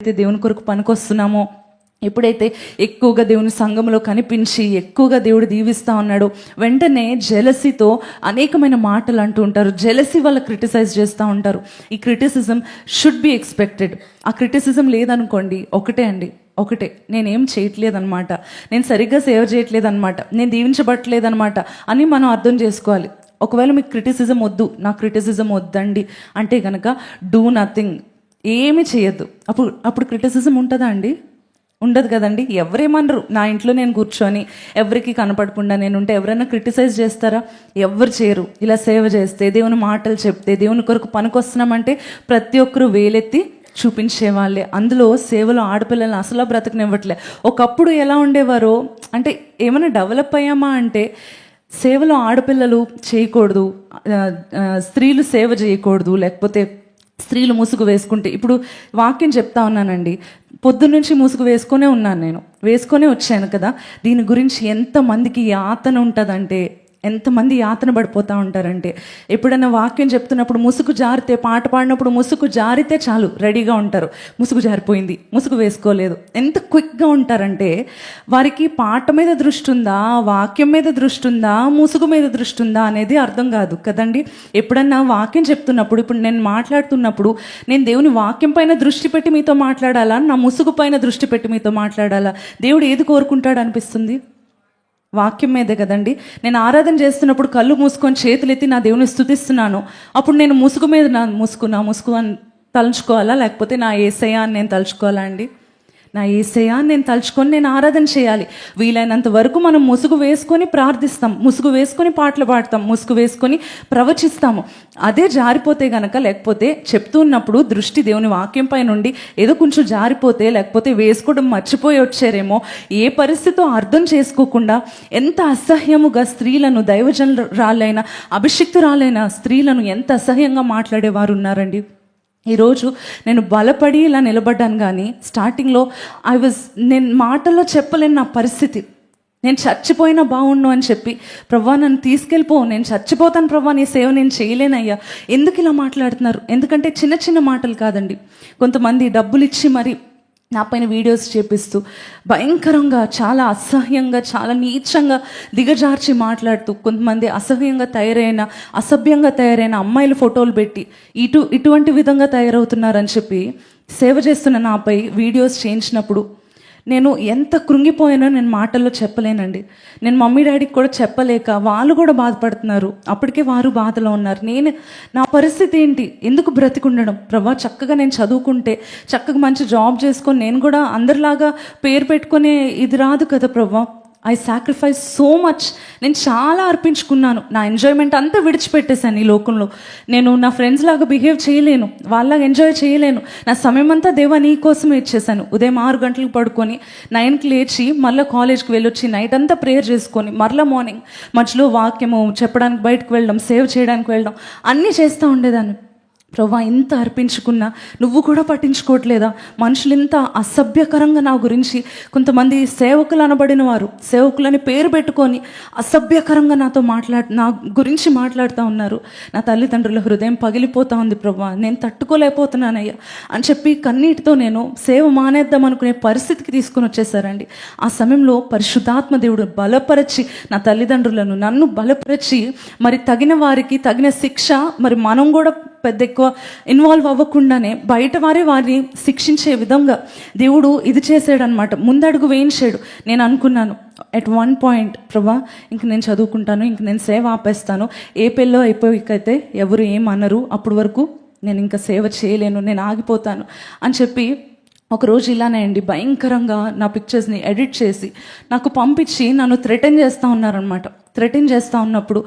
అయితే దేవుని కొరకు పనికొస్తున్నామో ఎప్పుడైతే ఎక్కువగా దేవుని సంఘంలో కనిపించి ఎక్కువగా దేవుడు దీవిస్తా ఉన్నాడో వెంటనే జెలసీతో అనేకమైన మాటలు అంటూ ఉంటారు. జెలసీ వాళ్ళు క్రిటిసైజ్ చేస్తూ ఉంటారు. ఈ క్రిటిసిజం షుడ్ బి ఎక్స్పెక్టెడ్ ఆ క్రిటిసిజం లేదనుకోండి ఒకటే అండి ఒకటే. నేనేం చేయట్లేదన్నమాట. నేను సరిగ్గా సేవ్ చేయట్లేదన్నమాట. నేను దీవించబట్టలేదన్నమాట అని మనం అర్థం చేసుకోవాలి. ఒకవేళ మీకు క్రిటిసిజం వద్దు నా క్రిటిసిజం వద్దండి అంటే కనుక డూ నథింగ్ ఏమి చేయొద్దు. అప్పుడు అప్పుడు క్రిటిసిజం ఉంటుందా అండి? ఉండదు కదండి. ఎవరేమనరు నా ఇంట్లో నేను కూర్చొని ఎవరికి కనపడకుండా నేను ఉంటే ఎవరైనా క్రిటిసైజ్ చేస్తారా? ఎవరు చేయరు. ఇలా సేవ చేస్తే దేవుని మాటలు చెప్తే దేవుని కొరకు పనికొస్తున్నామంటే ప్రతి ఒక్కరు వేలెత్తి చూపించే వాళ్ళే అందులో సేవలో ఆడపిల్లల్ని అసలు బ్రతకనివ్వట్లే. ఒకప్పుడు ఎలా ఉండేవారో అంటే ఏమైనా డెవలప్ అయ్యామా అంటే సేవలో ఆడపిల్లలు చేయకూడదు స్త్రీలు సేవ చేయకూడదు లేకపోతే స్త్రీలు ముసుగు వేసుకుంటే ఇప్పుడు వాక్యం చెప్తా ఉన్నానండి. పొద్దున్న నుంచి ముసుగు వేసుకొనే ఉన్నాను నేను. వేసుకొనే వచ్చాను కదా. దీని గురించి ఎంతమందికి యాతన ఉంటుందంటే ఎంతమంది యాతన పడిపోతూ ఉంటారంటే. ఎప్పుడైనా వాక్యం చెప్తున్నప్పుడు ముసుగు జారితే పాట పాడినప్పుడు ముసుగు జారితే చాలు రెడీగా ఉంటారు. ముసుగు జారిపోయింది ముసుగు వేసుకోలేదు. ఎంత క్విక్గా ఉంటారంటే వారికి పాట మీద దృష్టి ఉందా వాక్యం మీద దృష్టి ఉందా ముసుగు మీద దృష్టి ఉందా అనేది అర్థం కాదు. కదండి? ఎప్పుడన్నా వాక్యం చెప్తున్నప్పుడు ఇప్పుడు నేను మాట్లాడుతున్నప్పుడు నేను దేవుని వాక్యం పైన దృష్టి పెట్టి మీతో మాట్లాడాలా? నా ముసుగు పైన దృష్టి పెట్టి మీతో మాట్లాడాలా? దేవుడు ఏది కోరుకుంటాడు అనిపిస్తుంది వాక్యం మీదే కదండి. నేను ఆరాధన చేస్తున్నప్పుడు కళ్ళు మూసుకొని చేతులు ఎత్తి నా దేవుని స్థుతిస్తున్నాను. అప్పుడు నేను ముసుగు మీద నా ముసుగు నా ముసుగు అని తలుచుకోవాలా? లేకపోతే నా ఏసయ్య అని నేను తలుచుకోవాలా అండి? నా ఏసయా నేను తలుచుకొని నేను ఆరాధన చేయాలి. వీలైనంత వరకు మనం ముసుగు వేసుకొని ప్రార్థిస్తాం. ముసుగు వేసుకొని పాటలు పాడతాం. ముసుగు వేసుకొని ప్రవచిస్తాము. అదే జారిపోతే గనక లేకపోతే చెప్తూ ఉన్నప్పుడు దృష్టి దేవుని వాక్యం పై నుండి ఏదో కొంచెం జారిపోతే లేకపోతే వేసుకోవడం మర్చిపోయి వచ్చారేమో ఏ పరిస్థితో అర్థం చేసుకోకుండా ఎంత అసహ్యముగా స్త్రీలను దైవజనురాలైన అభిషిక్తురాలైన స్త్రీలను ఎంత అసహ్యంగా మాట్లాడేవారు ఉన్నారండి ఈరోజు నేను బలపడి ఇలా నిలబడ్డాను కానీ స్టార్టింగ్లో ఐ వాజ్ నేను మాటల్లో చెప్పలేని నా పరిస్థితి. నేను చచ్చిపోయినా బాగుండు అని చెప్పి ప్రభా నన్ను తీసుకెళ్ళిపో నేను చచ్చిపోతాను ప్రభా నీ సేవ నేను చేయలేనయ్యా. ఎందుకు ఇలా మాట్లాడుతున్నారు? ఎందుకంటే చిన్న చిన్న మాటలు కాదండి. కొంతమంది డబ్బులు ఇచ్చి మరి నా పైన వీడియోస్ చేపిస్తూ భయంకరంగా చాలా అసహ్యంగా చాలా నీచంగా దిగజార్చి మాట్లాడుతూ కొంతమంది అసహ్యంగా తయారైన అసభ్యంగా తయారైన అమ్మాయిలు ఫోటోలు పెట్టి ఇటు ఇటువంటి విధంగా తయారవుతున్నారని చెప్పి సేవ చేస్తున్న నాపై వీడియోస్ చేయించినప్పుడు నేను ఎంత కృంగిపోయానో నేను మాటల్లో చెప్పలేనండి. నేను మమ్మీ డాడీకి కూడా చెప్పలేక వాళ్ళు కూడా బాధపడుతున్నారు. అప్పటికే వారు బాధలో ఉన్నారు. నేను నా పరిస్థితి ఏంటి? ఎందుకు బ్రతికుండడం? ప్రభా చక్కగా నేను చదువుకుంటే చక్కగా మంచి జాబ్ చేసుకొని నేను కూడా అందరిలాగా పేరు పెట్టుకునే ఇది రాదు కదా ప్రభా. ఐ సాక్రిఫైస్ సో మచ్ నేను చాలా అర్పించుకున్నాను. నా ఎంజాయ్మెంట్ అంతా విడిచిపెట్టేశాను ఈ లోకంలో. నేను నా ఫ్రెండ్స్ లాగా బిహేవ్ చేయలేను. వాళ్ళలాగా ఎంజాయ్ చేయలేను. నా సమయం అంతా దేవా నీ కోసమే ఇచ్చేసాను ఉదయం ఆరు గంటలకు పడుకొని నైన్కి లేచి మళ్ళీ కాలేజ్కి వెళ్ళొచ్చి నైట్ అంతా ప్రేయర్ చేసుకొని మరలా మార్నింగ్ మధ్యలో వాక్యము చెప్పడానికి బయటకు వెళ్ళడం సేవ్ చేయడానికి వెళ్ళడం అన్నీ చేస్తూ ఉండేదాన్ని. ప్రభా ఇంత అర్పించుకున్నా నువ్వు కూడా పట్టించుకోవట్లేదా? మనుషులు ఇంత అసభ్యకరంగా నా గురించి కొంతమంది సేవకులు అనబడిన వారు సేవకులని పేరు పెట్టుకొని అసభ్యకరంగా నాతో మాట్లాడు నా గురించి మాట్లాడుతూ ఉన్నారు. నా తల్లిదండ్రుల హృదయం పగిలిపోతా ఉంది ప్రభా నేను తట్టుకోలేకపోతున్నానయ్యా అని చెప్పి కన్నీటితో నేను సేవ మానేద్దాం అనుకునే పరిస్థితికి తీసుకొని వచ్చేసారండి. ఆ సమయంలో పరిశుద్ధాత్మ దేవుడు బలపరచి నా తల్లిదండ్రులను నన్ను బలపరచి మరి తగిన వారికి తగిన శిక్ష మరి మనం కూడా పెద్ద ఎక్కువ ఇన్వాల్వ్ అవ్వకుండానే బయట వారే వారిని శిక్షించే విధంగా దేవుడు ఇది చేసాడనమాట ముందడుగు వేయించాడు. నేను అనుకున్నాను ఎట్ వన్ పాయింట్ ప్రభా ఇంక నేను చదువుకుంటాను ఇంక నేను సేవ ఆపేస్తాను. ఏ పెళ్ళో అయిపోయికైతే ఎవరు ఏమనరు అప్పటి వరకు నేను ఇంకా సేవ చేయలేను నేను ఆగిపోతాను అని చెప్పి ఒకరోజు ఇలానే అండి భయంకరంగా నా పిక్చర్స్ని ఎడిట్ చేసి నాకు పంపించి నన్ను థ్రెటన్ చేస్తూ ఉన్నారనమాట థ్రెటన్ చేస్తూ ఉన్నప్పుడు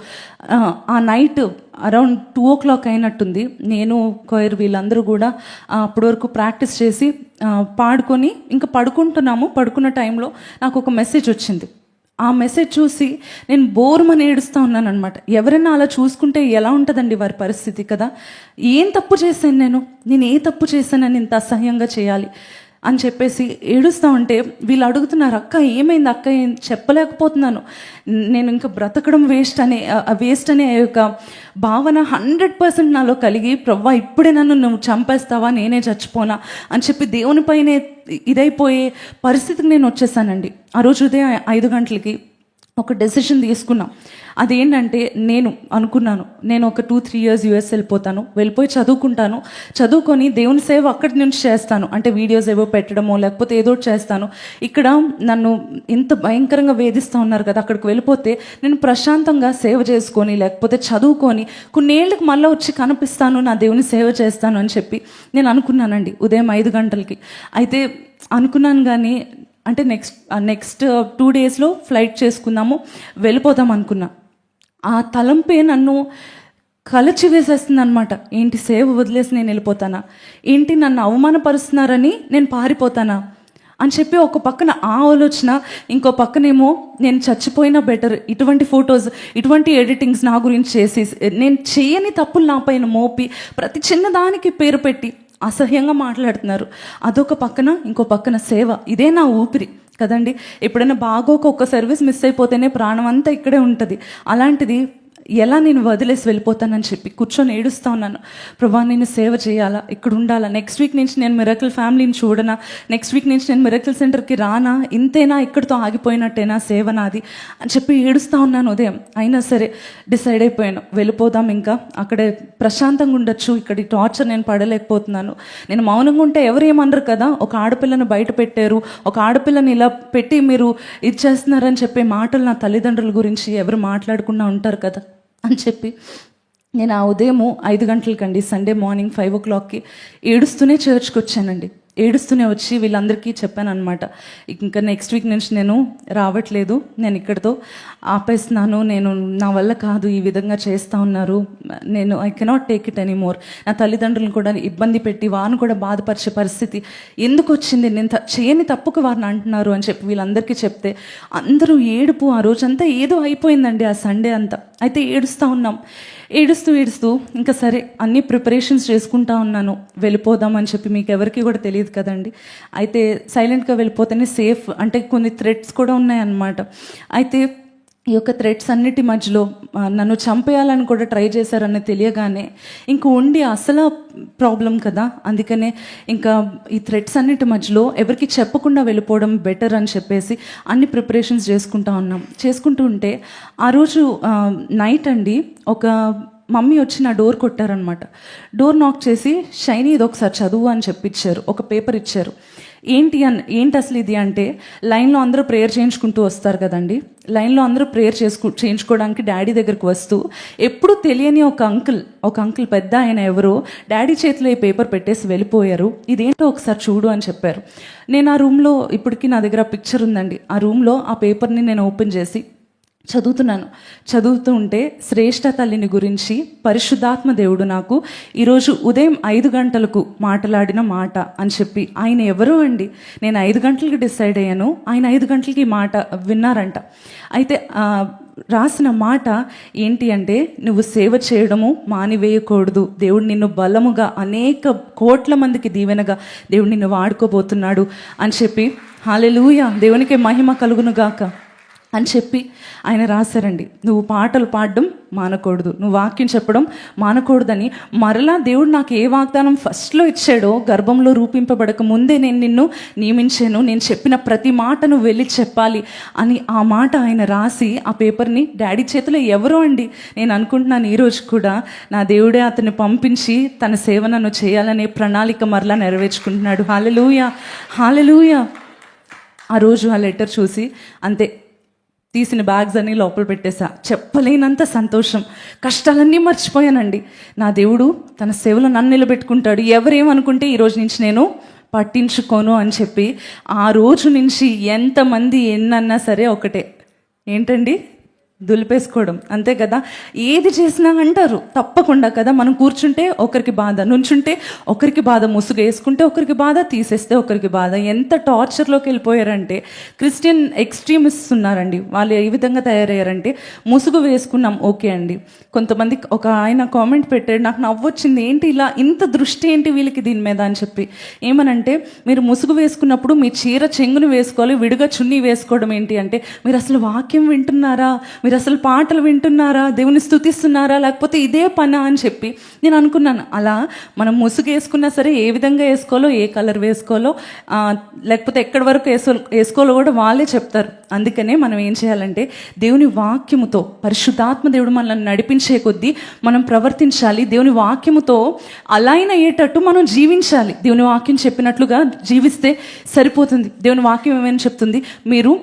ఆ, night around two o'clock అయినట్టుంది. నేను కోయర్ వీళ్ళందరూ కూడా అప్పటి వరకు ప్రాక్టీస్ చేసి పాడుకొని ఇంకా పడుకుంటున్నాము. పడుకున్న టైంలో నాకు ఒక మెసేజ్ వచ్చింది. ఆ మెసేజ్ చూసి నేను బోర్మని ఏడుస్తూ ఉన్నాను అనమాట ఎవరైనా అలా చూసుకుంటే ఎలా ఉంటుందండి వారి పరిస్థితి కదా? ఏం తప్పు చేశాను నేను? నేను ఏ తప్పు చేశానని ఇంత అసహ్యంగా చేయాలి? అని చెప్పేసి ఏడుస్తూ ఉంటే వీళ్ళు అడుగుతున్నారు అక్క ఏమైంది అక్క? ఏం చెప్పలేకపోతున్నాను. నేను ఇంకా బ్రతకడం వేస్ట్ అనే వేస్ట్ అనే యొక్క భావన హండ్రెడ్ పర్సెంట్ నాలో కలిగి ప్రవ్వా ఇప్పుడే నన్ను నువ్వు చంపేస్తావా? నేనే చచ్చిపోనా? అని చెప్పి దేవునిపైనే ఇదైపోయే పరిస్థితికి నేను వచ్చేసానండి. ఆ రోజు ఉదయం ఐదు గంటలకి ఒక డెసిషన్ తీసుకున్నాం. అదేంటంటే నేను అనుకున్నాను నేను ఒక టూ త్రీ ఇయర్స్ యూఎస్ వెళ్ళిపోతాను వెళ్ళిపోయి చదువుకుంటాను. చదువుకొని దేవుని సేవ అక్కడి నుంచి చేస్తాను. అంటే వీడియోస్ ఏవో పెట్టడమో లేకపోతే ఏదో చేస్తాను. ఇక్కడ నన్ను ఇంత భయంకరంగా వేధిస్తూ ఉన్నారు కదా అక్కడికి వెళ్ళిపోతే నేను ప్రశాంతంగా సేవ చేసుకొని లేకపోతే చదువుకొని కొన్నేళ్ళకి మళ్ళీ వచ్చి కనిపిస్తాను నా దేవుని సేవ చేస్తాను అని చెప్పి నేను అనుకున్నానండి ఉదయం ఐదు గంటలకి. అయితే అనుకున్నాను కానీ అంటే నెక్స్ట్ నెక్స్ట్ టూ డేస్లో ఫ్లైట్ చేసుకుందాము వెళ్ళిపోదాం అనుకున్నా. ఆ తలంపే నన్ను కలచి వేసేస్తుంది అనమాట ఏంటి సేవ వదిలేసి నేను వెళ్ళిపోతానా? ఏంటి నన్ను అవమానపరుస్తున్నారని నేను పారిపోతానా? అని చెప్పి ఒక పక్కన ఆ ఆలోచన ఇంకో పక్కనేమో నేను చచ్చిపోయినా బెటర్ ఇటువంటి ఫొటోస్ ఇటువంటి ఎడిటింగ్స్ నా గురించి చేసి నేను చేయని తప్పులు నా పైన మోపి ప్రతి చిన్నదానికి పేరు పెట్టి అసహ్యంగా మాట్లాడుతున్నారు. అదొక పక్కన ఇంకో పక్కన సేవ. ఇదే నా ఊపిరి. కదండి? ఎప్పుడైనా బాగోక ఒక సర్వీస్ మిస్ అయిపోతేనే ప్రాణం అంతా ఇక్కడే ఉంటుంది. అలాంటిది ఎలా నేను వదిలేసి వెళ్ళిపోతానని చెప్పి కూర్చొని ఏడుస్తా ఉన్నాను. ప్రభా నేను సేవ చేయాలా? ఇక్కడ ఉండాలా? నెక్స్ట్ వీక్ నుంచి నేను మిరకల్ ఫ్యామిలీని చూడనా? నెక్స్ట్ వీక్ నుంచి నేను మిరకల్ సెంటర్కి రానా? ఇంతేనా? ఇక్కడితో ఆగిపోయినట్టేనా సేవ నాది? అని చెప్పి ఏడుస్తా ఉన్నాను ఉదయం. అయినా సరే డిసైడ్ అయిపోయాను. వెళ్ళిపోదాం ఇంకా. అక్కడే ప్రశాంతంగా ఉండొచ్చు. ఇక్కడ టార్చర్ నేను పడలేకపోతున్నాను. నేను మౌనంగా ఉంటే ఎవరు ఏమనరు కదా? ఒక ఆడపిల్లను బయట పెట్టారు. ఒక ఆడపిల్లని ఇలా పెట్టి మీరు ఇది చేస్తున్నారని చెప్పే మాటలు నా తల్లిదండ్రుల గురించి ఎవరు మాట్లాడకుండా ఉంటారు కదా? అని చెప్పి నేను ఆ ఉదయము ఐదు గంటలకండి సండే మార్నింగ్ ఫైవ్ ఓ క్లాక్కి ఏడుస్తూనే చర్చ్కి వచ్చానండి. ఏడుస్తూనే వచ్చి వీళ్ళందరికీ చెప్పాను అనమాట ఇంకా నెక్స్ట్ వీక్ నుంచి నేను రావట్లేదు నేను ఇక్కడితో ఆపేస్తున్నాను నేను నా వల్ల కాదు ఈ విధంగా చేస్తూ ఉన్నారు నేను I cannot take it any more నా తల్లిదండ్రులను కూడా ఇబ్బంది పెట్టి వారిని కూడా బాధపరిచే పరిస్థితి ఎందుకు వచ్చింది? నేను త- చేయని తప్పుకు వారిని అంటున్నారు అని చెప్పి వీళ్ళందరికీ చెప్తే అందరూ ఏడుపు ఆ రోజంతా ఏదో అయిపోయిందండి ఆ సండే అంతా. అయితే ఏడుస్తూ ఉన్నాం. ఏడుస్తూ ఏడుస్తూ ఇంకా సరే అన్ని ప్రిపరేషన్స్ చేసుకుంటా ఉన్నాను. వెళ్ళిపోదాం అని చెప్పి మీకు ఎవరికి కూడా తెలియదు కదండి. అయితే సైలెంట్గా వెళ్ళిపోతేనే సేఫ్ అంటే కొన్ని థ్రెడ్స్ కూడా ఉన్నాయన్నమాట. అయితే ఈ యొక్క థ్రెడ్స్ అన్నిటి మధ్యలో నన్ను చంపేయాలని కూడా ట్రై చేశారని తెలియగానే ఇంక ఉండి అసలు ప్రాబ్లం కదా. అందుకనే ఇంకా ఈ థ్రెడ్స్ అన్నిటి మధ్యలో ఎవరికి చెప్పకుండా వెళ్ళిపోవడం బెటర్ అని చెప్పేసి అన్ని ప్రిపరేషన్స్ చేసుకుంటా ఉన్నాం. చేసుకుంటూ ఉంటే ఆ రోజు నైట్ అండి ఒక మమ్మీ వచ్చి నా డోర్ కొట్టారనమాట డోర్ నాక్ చేసి షైనీ ఇది ఒకసారి చదువు అని చెప్పిచ్చారు. ఒక పేపర్ ఇచ్చారు. ఏంటి అన్ ఏంటి అసలు ఇది అంటే లైన్లో అందరూ ప్రేయర్ చేయించుకుంటూ వస్తారు కదండి. లైన్లో అందరూ ప్రేయర్ చేసుకు చేయించుకోవడానికి డాడీ దగ్గరికి వస్తూ ఎప్పుడు తెలియని ఒక అంకుల్ ఒక అంకుల్ పెద్ద ఆయన ఎవరో డాడీ చేతిలో ఈ పేపర్ పెట్టేసి వెళ్ళిపోయారు. ఇదేంటో ఒకసారి చూడు అని చెప్పారు. నేను ఆ రూమ్లో ఇప్పటికీ నా దగ్గర పిక్చర్ ఉందండి. ఆ రూమ్లో ఆ పేపర్ని నేను ఓపెన్ చేసి చదువుతున్నాను. చదువుతూ ఉంటే శ్రేష్ఠ తల్లిని గురించి పరిశుద్ధాత్మ దేవుడు నాకు ఈరోజు ఉదయం ఐదు గంటలకు మాట్లాడిన మాట అని చెప్పి ఆయన ఎవరో అండి? నేను ఐదు గంటలకి డిసైడ్ అయ్యాను. ఆయన ఐదు గంటలకి మాట విన్నారంట. అయితే రాసిన మాట ఏంటి అంటే నువ్వు సేవ చేయడము మానివేయకూడదు. దేవుడు నిన్ను బలముగా అనేక కోట్ల మందికి దీవెనగా దేవుడు నిన్ను వాడుకోబోతున్నాడు అని చెప్పి హాలెలూయ! దేవునికి మహిమ కలుగును గాక. అని చెప్పి ఆయన రాశారండి. నువ్వు పాటలు పాడడం మానకూడదు. నువ్వు వాక్యం చెప్పడం మానకూడదని. మరలా దేవుడు నాకు ఏ వాగ్దానం ఫస్ట్లో ఇచ్చాడో గర్భంలో రూపింపబడక ముందే నేను నిన్ను నియమించాను. నేను చెప్పిన ప్రతి మాట నువ్వు వెళ్ళి చెప్పాలి అని ఆ మాట ఆయన రాసి ఆ పేపర్ని డాడీ చేతిలో ఎవరో అండి. నేను అనుకుంటున్నాను ఈరోజు కూడా నా దేవుడే అతన్ని పంపించి తన సేవ నన్ను చేయాలనే ప్రణాళిక మరలా నెరవేర్చుకుంటున్నాడు. హాలెలూయ. హాలెలూయ. ఆ రోజు ఆ లెటర్ చూసి అంతే తీసిన బ్యాగ్స్ అన్నీ లోపల పెట్టేశా. చెప్పలేనంత సంతోషం. కష్టాలన్నీ మర్చిపోయానండి. నా దేవుడు తన సేవలో నన్ను నిలబెట్టుకుంటాడు. ఎవరేమనుకుంటే ఈ రోజు నుంచి నేను పట్టించుకోను అని చెప్పి ఆ రోజు నుంచి ఎంతమంది ఎన్నన్నా సరే ఒకటే. ఏంటండి? దులిపేసుకోవడం. అంతే కదా? ఏది చేసినా అంటారు. తప్పకుండా కదా? మనం కూర్చుంటే ఒకరికి బాధ నుంచుంటే ఒకరికి బాధ ముసుగు వేసుకుంటే ఒకరికి బాధ తీసేస్తే ఒకరికి బాధ. ఎంత టార్చర్లోకి వెళ్ళిపోయారంటే క్రిస్టియన్ ఎక్స్ట్రీమిస్ట్స్ ఉన్నారండి. వాళ్ళు ఏ విధంగా తయారయ్యారంటే ముసుగు వేసుకున్నాం ఓకే అండి. కొంతమంది ఒక ఆయన కామెంట్ పెట్టాడు నాకు నవ్వొచ్చింది ఏంటి ఇలా? ఇంత దృష్టి ఏంటి వీళ్ళకి దీని మీద? అని చెప్పి. ఏమనంటే మీరు ముసుగు వేసుకున్నప్పుడు మీ చీర చెంగును వేసుకోవాలి విడిగా చున్నీ వేసుకోవడం ఏంటి? అంటే మీరు అసలు వాక్యం వింటున్నారా? మీరు అసలు పాటలు వింటున్నారా? దేవుని స్థుతిస్తున్నారా లేకపోతే ఇదే పనా అని చెప్పి నేను అనుకున్నాను. అలా మనం ముసుగు వేసుకున్నా సరే ఏ విధంగా వేసుకోవాలో ఏ కలర్ వేసుకోవాలో లేకపోతే ఎక్కడి వరకు వేసుకో వేసుకోవాలో కూడా వాళ్ళే చెప్తారు. అందుకనే మనం ఏం చేయాలంటే దేవుని వాక్యముతో పరిశుద్ధాత్మ దేవుడు మనల్ని నడిపించే కొద్దీ మనం ప్రవర్తించాలి. దేవుని వాక్యముతో అలైన్ అయ్యేటట్టు మనం జీవించాలి. దేవుని వాక్యం చెప్పినట్లుగా జీవిస్తే సరిపోతుంది. దేవుని వాక్యం ఏమైనా చెప్తుంది? మీరు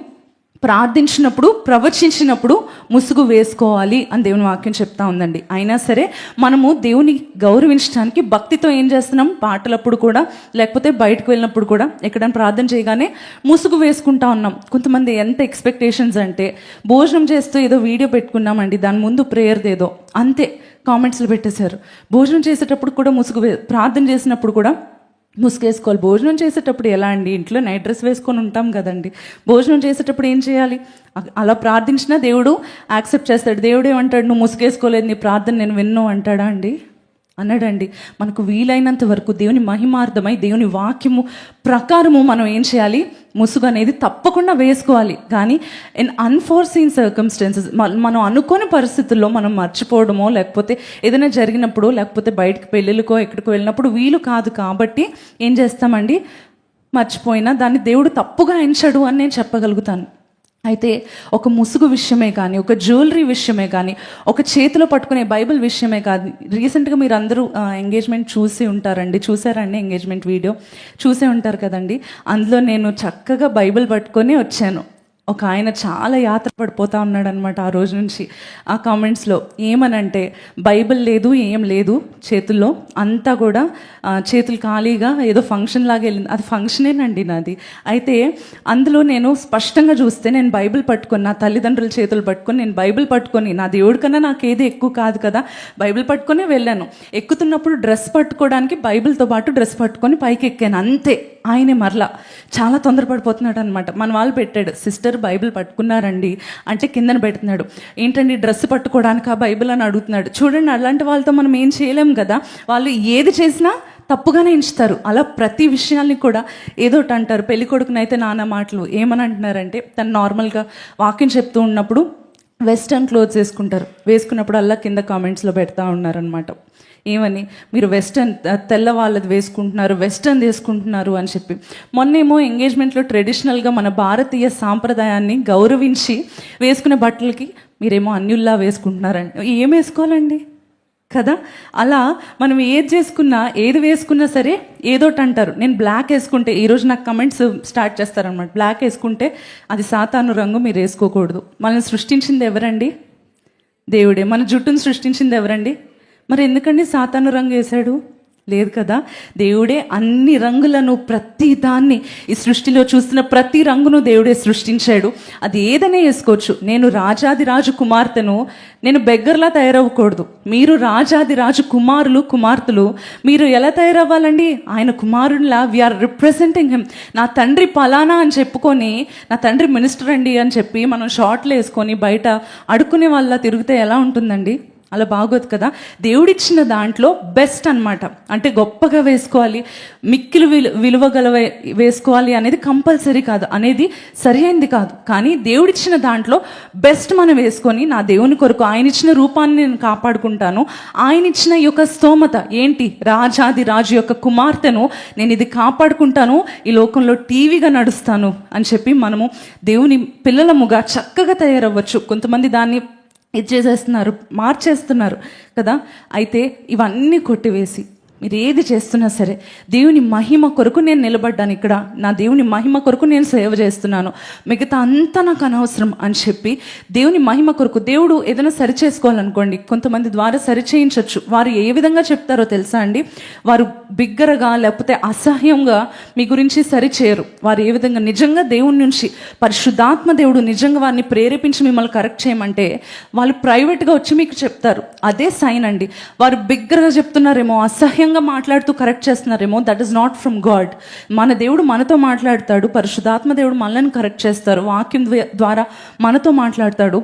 ప్రార్థించినప్పుడు ప్రవచించినప్పుడు ముసుగు వేసుకోవాలి అని దేవుని వాక్యం చెప్తా ఉందండి. అయినా సరే మనము దేవుని గౌరవించడానికి భక్తితో ఏం చేస్తున్నాం? పాటలప్పుడు కూడా లేకపోతే బయటకు వెళ్ళినప్పుడు కూడా ఎక్కడైనా ప్రార్థన చేయగానే ముసుగు వేసుకుంటా ఉన్నాం. కొంతమంది ఎంత ఎక్స్పెక్టేషన్స్ అంటే భోజనం చేస్తూ ఏదో వీడియో పెట్టుకున్నామండి దాని ముందు ప్రేయర్దేదో అంతే కామెంట్స్లో పెట్టేశారు. భోజనం చేసేటప్పుడు కూడా ముసుగు వే ప్రార్థన చేసినప్పుడు కూడా ముసుగేసుకోవాలి. భోజనం చేసేటప్పుడు ఎలా అండి? ఇంట్లో నైట్ డ్రెస్ వేసుకొని ఉంటాం కదండి. భోజనం చేసేటప్పుడు ఏం చేయాలి? అలా ప్రార్థించినా దేవుడు యాక్సెప్ట్ చేస్తాడు. దేవుడు ఏమంటాడు? నువ్వు ముసుగేసుకోలేదు నీ ప్రార్థన నేను విన్ను అంటాడా అండి? అన్నాడండి. మనకు వీలైనంత వరకు దేవుని మహిమార్థమై దేవుని వాక్యము ప్రకారము మనం ఏం చేయాలి? ముసుగు అనేది తప్పకుండా వేసుకోవాలి. కానీ ఇన్ అన్ఫోర్సీన్ సర్కమ్స్టెన్సెస్ మనం అనుకోని పరిస్థితుల్లో మనం మర్చిపోవడమో లేకపోతే ఏదైనా జరిగినప్పుడు లేకపోతే బయటకు పెళ్ళిళ్ళకో ఎక్కడికో వెళ్ళినప్పుడు వీలు కాదు కాబట్టి ఏం చేస్తామండి? మర్చిపోయినా దాన్ని దేవుడు తప్పుగా ఎంచడు అని నేను చెప్పగలుగుతాను. అయితే ఒక ముసుగు విషయమే కానీ ఒక జ్యువెలరీ విషయమే కానీ ఒక చేతిలో పట్టుకునే బైబిల్ విషయమే కానీ రీసెంట్గా మీరు అందరూ ఎంగేజ్మెంట్ చూసి ఉంటారండి. చూసారండి ఎంగేజ్మెంట్ వీడియో చూసే ఉంటారు కదండి. అందులో నేను చక్కగా బైబిల్ పట్టుకొని వచ్చాను. ఒక ఆయన చాలా యాత్ర పడిపోతా ఉన్నాడు అనమాట ఆ రోజు నుంచి. ఆ కామెంట్స్లో ఏమనంటే బైబిల్ లేదు ఏం లేదు చేతుల్లో అంతా కూడా చేతులు ఖాళీగా ఏదో ఫంక్షన్ లాగా వెళ్ళింది. అది ఫంక్షనేనండి నాది. అయితే అందులో నేను స్పష్టంగా చూస్తే నేను బైబిల్ పట్టుకొని నా తల్లిదండ్రుల చేతులు పట్టుకొని నేను బైబిల్ పట్టుకొని నా దేవుడి కన్నా నాకు ఏది ఎక్కువ కాదు కదా బైబిల్ పట్టుకొని వెళ్ళాను. ఎక్కుతున్నప్పుడు డ్రెస్ పట్టుకోవడానికి బైబిల్తో పాటు డ్రెస్ పట్టుకొని పైకి ఎక్కాను అంతే ఆయనే మరలా. చాలా తొందరపడిపోతున్నాడు అనమాట మన వాళ్ళు పెట్టాడు సిస్టర్ బైబిల్ పట్టుకున్నారండి అంటే కిందన పెడుతున్నాడు. ఏంటండి డ్రెస్ పట్టుకోవడానికి ఆ బైబిల్ అని అడుగుతున్నాడు. చూడండి అలాంటి వాళ్ళతో మనం ఏం చేయలేం కదా. వాళ్ళు ఏది చేసినా తప్పుగానే ఎంచుతారు. అలా ప్రతి విషయాల్ని కూడా ఏదో ఒకటి అంటారు. పెళ్ళి కొడుకునైతే నాన్న మాటలు ఏమని అంటున్నారంటే తను నార్మల్గా వాక్యం చెప్తూ ఉన్నప్పుడు వెస్టర్న్ క్లోత్స్ వేసుకుంటారు. వేసుకున్నప్పుడు అలా కింద కామెంట్స్లో పెడతా ఉన్నారనమాట ఏమని? మీరు వెస్టర్న్ తెల్ల వాళ్ళది వేసుకుంటున్నారు వెస్టర్న్ వేసుకుంటున్నారు అని చెప్పి. మొన్నేమో ఎంగేజ్మెంట్లో ట్రెడిషనల్గా మన భారతీయ సాంప్రదాయాన్ని గౌరవించి వేసుకునే బట్టలకి మీరేమో అన్యుల్లా వేసుకుంటున్నారండి ఏం వేసుకోవాలండి? కదా? అలా మనం ఏది చేసుకున్నా ఏది వేసుకున్నా సరే ఏదోటి అంటారు. నేను బ్లాక్ వేసుకుంటే ఈరోజు నాకు కమెంట్స్ స్టార్ట్ చేస్తారనమాట బ్లాక్ వేసుకుంటే అది సాతాను రంగు మీరు వేసుకోకూడదు. మనల్ని సృష్టించింది ఎవరండి? దేవుడే. మన జుట్టును సృష్టించింది ఎవరండి? మరి ఎందుకండి సాతాను రంగు వేశాడు? లేదు కదా. దేవుడే అన్ని రంగులను ప్రతి దాన్ని ఈ సృష్టిలో చూస్తున్న ప్రతి రంగును దేవుడే సృష్టించాడు. అది ఏదైనా వేసుకోవచ్చు. నేను రాజాది రాజు కుమార్తెను నేను బెగ్గర్లా తయారవ్వకూడదు. మీరు రాజాది రాజు కుమారులు కుమార్తెలు మీరు ఎలా తయారవ్వాలండి? ఆయన కుమారునిలా వీఆర్ రిప్రజెంటింగ్ హిమ్ నా తండ్రి పలానా అని చెప్పుకొని నా తండ్రి మినిస్టర్ అండి అని చెప్పి మనం షార్ట్లు వేసుకొని బయట అడుక్కునే వాళ్ళ తిరిగితే ఎలా ఉంటుందండి? అలా బాగోదు కదా. దేవుడిచ్చిన దాంట్లో బెస్ట్ అన్నమాట. అంటే గొప్పగా వేసుకోవాలి మిక్కిలు విలు విలువగల వే- వేసుకోవాలి అనేది కంపల్సరీ కాదు. అనేది సరి కాదు. కానీ దేవుడిచ్చిన దాంట్లో బెస్ట్ మనం వేసుకొని నా దేవుని కొరకు ఆయన ఇచ్చిన రూపాన్ని నేను కాపాడుకుంటాను. ఆయన ఇచ్చిన ఈ యొక్క స్తోమత ఏంటి? రాజాది రాజు యొక్క కుమార్తెను నేను ఇది కాపాడుకుంటాను ఈ లోకంలో టీవీగా నడుస్తాను అని చెప్పి మనము దేవుని పిల్లలముగా చక్కగా తయారవ్వచ్చు. కొంతమంది దాన్ని ఇది చేసేస్తున్నారు మార్చేస్తున్నారు కదా. అయితే ఇవన్నీ కొట్టివేసి మీరు ఏది చేస్తున్నా సరే దేవుని మహిమ కొరకు నేను నిలబడ్డాను ఇక్కడ. నా దేవుని మహిమ కొరకు నేను సేవ చేస్తున్నాను. మిగతా అంతా నాకు అనవసరం అని చెప్పి దేవుని మహిమ కొరకు దేవుడు ఏదైనా సరి చేసుకోవాలనుకోండి కొంతమంది ద్వారా సరి చేయించవచ్చు వారు ఏ విధంగా చెప్తారో తెలుసా అండి? వారు బిగ్గరగా లేకపోతే అసహ్యంగా మీ గురించి సరి చేయరు. వారు ఏ విధంగా నిజంగా దేవుని నుంచి పరిశుద్ధాత్మ దేవుడు నిజంగా వారిని ప్రేరేపించి మిమ్మల్ని కరెక్ట్ చేయమంటే వాళ్ళు ప్రైవేట్గా వచ్చి మీకు చెప్తారు. అదే సైన్ అండి. వారు బిగ్గరగా చెప్తున్నారేమో అసహ్యం అసహ్యంగా మాట్లాడుతూ correct చేస్తున్నారేమో that is not from God మన దేవుడు మనతో మాట్లాడతాడు పరిశుద్ధాత్మ దేవుడు మనల్ని కరెక్ట్ చేస్తారు వాక్యం ద్వారా మనతో మాట్లాడతాడు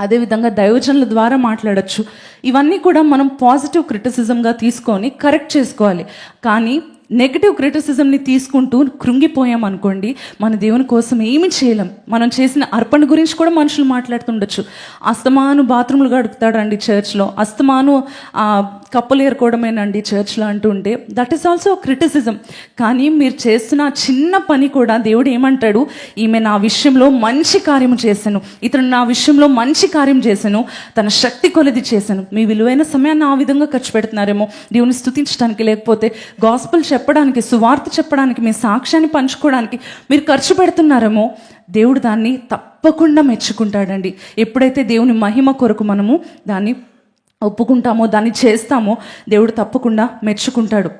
అదేవిధంగా దైవజనుల ద్వారా మాట్లాడొచ్చు. ఇవన్నీ కూడా మనం పాజిటివ్ క్రిటిసిజంగా తీసుకొని కరెక్ట్ చేసుకోవాలి. కానీ నెగిటివ్ క్రిటిసిజంని తీసుకుంటూ కృంగిపోయాం అనుకోండి మన దేవుని కోసం ఏమి చేయలేం. మనం చేసిన అర్పణ గురించి కూడా మనుషులు మాట్లాడుతుండొచ్చు. అస్తమాను బాత్రూములు గడుపుతాడండి చర్చ్లో. అస్తమాను కప్పులు ఏరుకోవడమేనండి చర్చ్లో ఉంటే దట్ ఈస్ ఆల్సో క్రిటిసిజం కానీ మీరు చేస్తున్న చిన్న పని కూడా దేవుడు ఏమంటాడు? ఈమె నా విషయంలో మంచి కార్యము చేశాను. ఇతను నా విషయంలో మంచి కార్యం చేశాను. తన శక్తి కొలది చేశాను. మీ విలువైన సమయాన్ని ఆ విధంగా ఖర్చు పెడుతున్నారేమో. దేవుని స్థుతించడానికి లేకపోతే గాస్పుల్ చెప్పడానికి సువార్త చెప్పడానికి మీ సాక్ష్యాన్ని పంచుకోవడానికి మీరు ఖర్చు పెడుతున్నారేమో దేవుడు దాన్ని తప్పకుండా మెచ్చుకుంటాడండి. ఎప్పుడైతే దేవుని మహిమ కొరకు మనము దాన్ని ఒప్పుకుంటామో దాన్ని చేస్తామో దేవుడు తప్పకుండా మెచ్చుకుంటాడు.